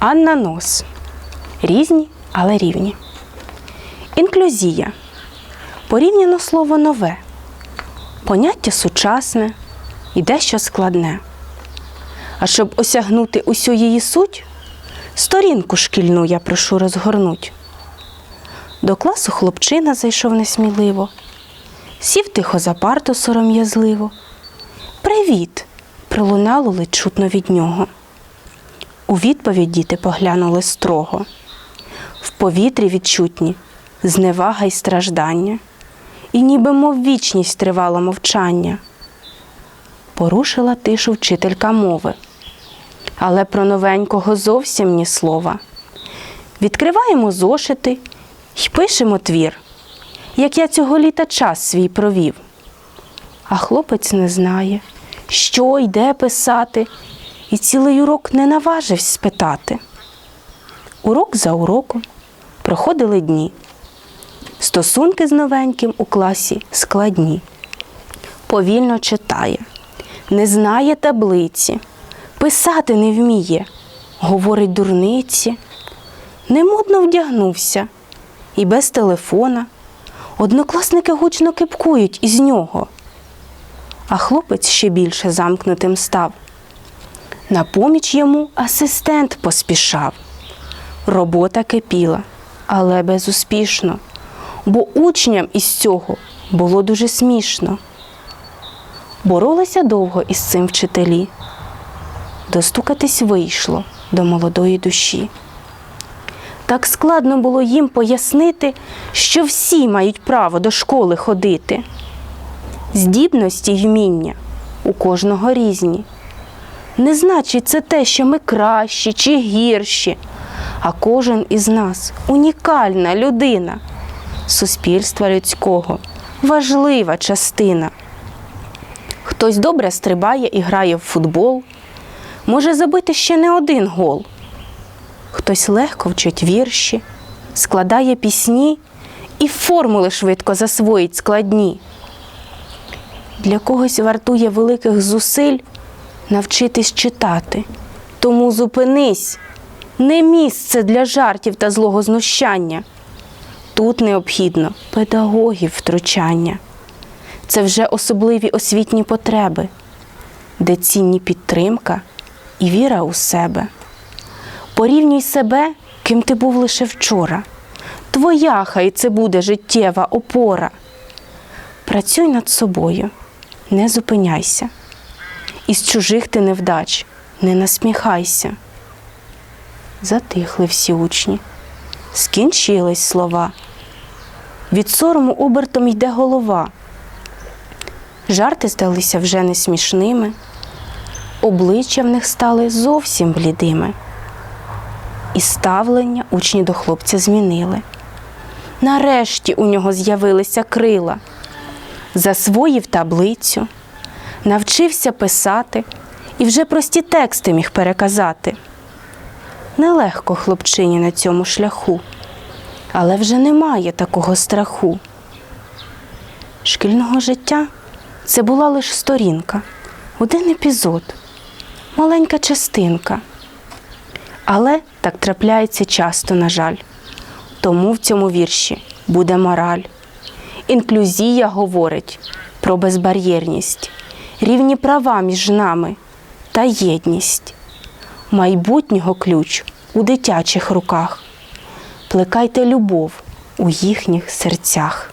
Анна Нос. Різні, але рівні. Інклюзія. Порівняно слово нове. Поняття сучасне і дещо складне. А щоб осягнути усю її суть, сторінку шкільну я прошу розгорнуть. До класу хлопчина зайшов несміливо, сів тихо за парту сором'язливо. Привіт! пролунало ледь чутно від нього. У відповідь діти поглянули строго. В повітрі відчутні зневага й страждання, і ніби мов вічність тривало мовчання. Порушила тишу вчителька мови, але про новенького зовсім ні слова. Відкриваємо зошити й пишемо твір, як я цього літа час свій провів. А хлопець не знає, що йде писати, і цілий урок не наважився спитати. Урок за уроком проходили дні. Стосунки з новеньким у класі складні. Повільно читає, не знає таблиці, писати не вміє, говорить дурниці. Немодно вдягнувся і без телефона. Однокласники гучно кипкують із нього. А хлопець ще більше замкнутим став. На поміч йому асистент поспішав. Робота кипіла, але безуспішно, бо учням із цього було дуже смішно. Боролися довго із цим вчителі. Достукатись вийшло до молодої душі. Так складно було їм пояснити, що всі мають право до школи ходити. Здібності й вміння у кожного різні. Не значить це те, що ми кращі чи гірші, а кожен із нас унікальна людина, суспільства людського, важлива частина. Хтось добре стрибає і грає в футбол, може забити ще не один гол. Хтось легко вчить вірші, складає пісні і формули швидко засвоїть складні. Для когось вартує великих зусиль навчитись читати. Тому зупинись, не місце для жартів та злого знущання. Тут необхідно педагогів втручання. Це вже особливі освітні потреби, де цінні підтримка і віра у себе. Порівнюй себе, ким ти був лише вчора. Твоя хай це буде життєва опора. Працюй над собою, не зупиняйся. Із чужих ти невдач не насміхайся. Затихли всі учні, скінчились слова. Від сорому обертом йде голова. Жарти здалися вже не смішними, обличчя в них стали зовсім блідими. І ставлення учні до хлопця змінили. Нарешті у нього з'явилися крила, засвоїв таблицю, навчився писати і вже прості тексти міг переказати. Нелегко хлопчині на цьому шляху, але вже немає такого страху. Шкільного життя це була лише сторінка, один епізод, маленька частинка. Але так трапляється часто, на жаль. Тому в цьому вірші буде мораль. Інклюзія говорить про безбар'єрність, рівні права між нами та єдність. Майбутнього ключ у дитячих руках. Плекайте любов у їхніх серцях.